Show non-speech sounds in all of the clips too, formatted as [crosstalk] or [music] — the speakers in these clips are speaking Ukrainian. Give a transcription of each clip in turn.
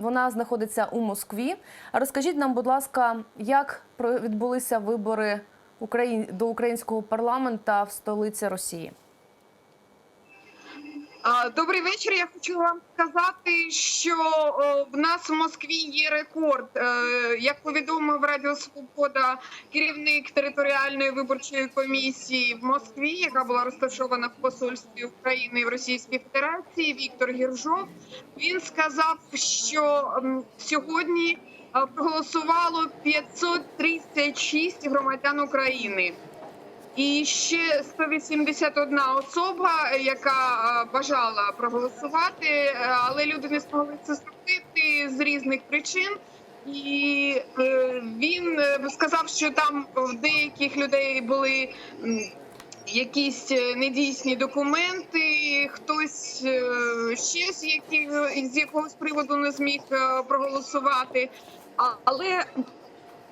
Вона знаходиться у Москві. Розкажіть нам, будь ласка, як відбулися вибори до українського парламента в столиці Росії? Добрий вечір. Я хочу вам сказати, що в нас в Москві є рекорд. Е, Як повідомив Радіо Свобода, керівник територіальної виборчої комісії в Москві, яка була розташована в посольстві України в Російській Федерації, Віктор Гіржов. Він сказав, що сьогодні е, проголосувало 536 громадян України. І ще 181 особа, яка е, бажала проголосувати, е, але люди не змогли це зробити з різних причин. І е, він сказав, що там в деяких людей були якісь недійсні документи, хтось ще з, яких, з якогось приводу не зміг проголосувати. Але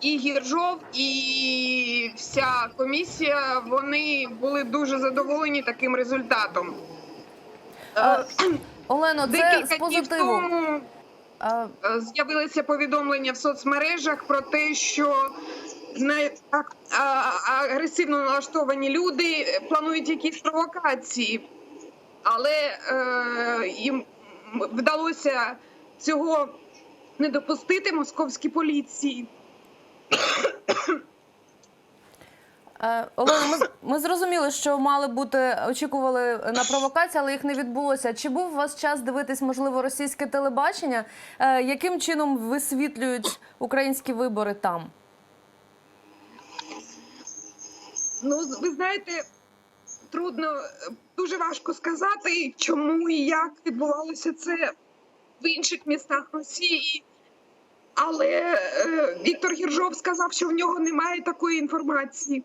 і Гіржов, і вся комісія вони були дуже задоволені таким результатом. А, Е, [clears throat] Олено, це з позитиву. тому е, з'явилися повідомлення в соцмережах про те, що не так агресивно налаштовані люди планують якісь провокації, але е, їм вдалося цього не допустити московській поліції. Е, Олено, ми, ми зрозуміли, що мали бути, очікували на провокації, але їх не відбулося. Чи був у вас час дивитись, можливо, російське телебачення? Е, Яким чином висвітлюють українські вибори там? Ну, ви знаєте, трудно, е, дуже важко сказати, чому і як відбувалося це в інших містах Росії. Але е, Віктор Гіржов сказав, що в нього немає такої інформації.